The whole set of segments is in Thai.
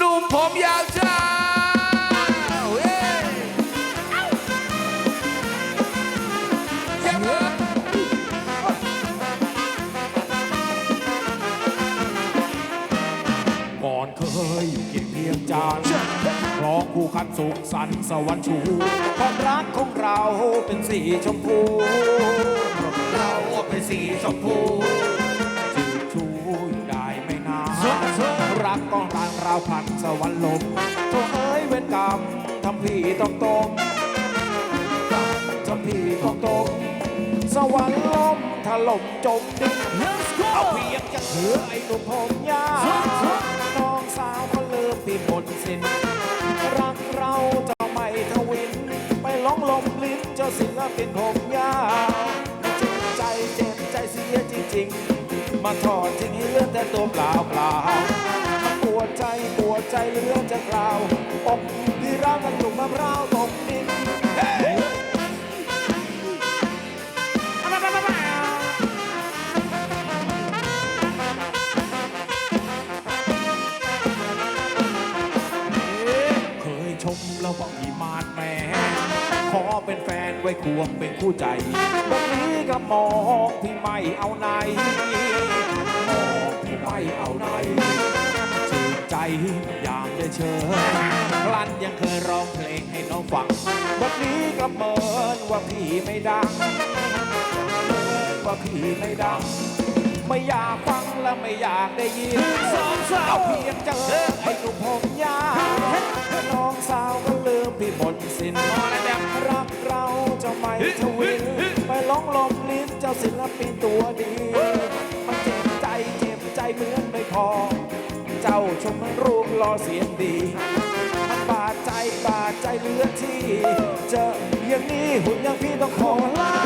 หนุ่มผมยาวจ้าเว้ยเยี่ยมเลยก่อนเคยอยู่เคียงเพียงจานร้องคู่คันสุขสันต์สวรรค์ชูความรักของเราเป็นสีชมพู เราเป็นสีชมพูางเราวพันสวรรค์ลมโธ่เอ้ยเวรกรรมทำพี่ต้องตกทำพี่ต้องตก สวรรค์ลมถล่มจมดินเอาเพียงจะเหลือไอ้หนุ่มผมยาวน้องสาวก็เลิมพี่หมดสิ้นรักเราจะไม่ทวิน ไปร้องลมลิ้นเจ้าศิลปินผมยาวเจ็บใจเจ็บใจเสียจริง ๆ มาทอดทิ้งให้เหลือแต่ตัวเปล่า ชมแล้วบอกพี่มาดแม่ขอเป็นแฟนไว้ควงเป็นคู่ใจแบบนี้ก็มองพี่ไม่เอาไหนมองพี่ไม่เอาไหนชื่นใจอยากจะเชิญคลันยังเคยร้องเพลงให้น้องฟังแบบนี้ก็เหมินว่าพี่ไม่ดังเหมินว่าพี่ไม่ดังไม่อยากฟังและไม่อยากได้ยินสองสาวเพียงเจอไอ้หนุ่ม เจ้าศิลปินตัวดี มันเจ็บใจเจ็บใจเหมือนไม่พอ เจ้าชมรูปรอเสียงดี มันบาดใจบาดใจเหลือที่ เจออย่างนี้หุ่นอย่างพี่ต้องขอลา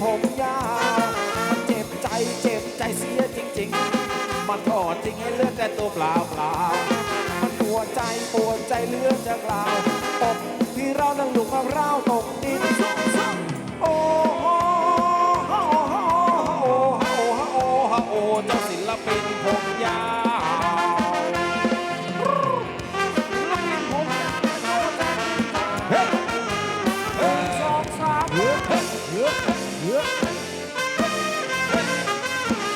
ผมยาว มันเจ็บใจเจ็บใจเสียจริง ๆ มันทอดทิ้งให้เลือดแต่ตัวเปล่าเปล่ามันปวดใจปวดใจเลือดจะกล่าวอกที่เรานั่งหลุมมเร้าตกดิน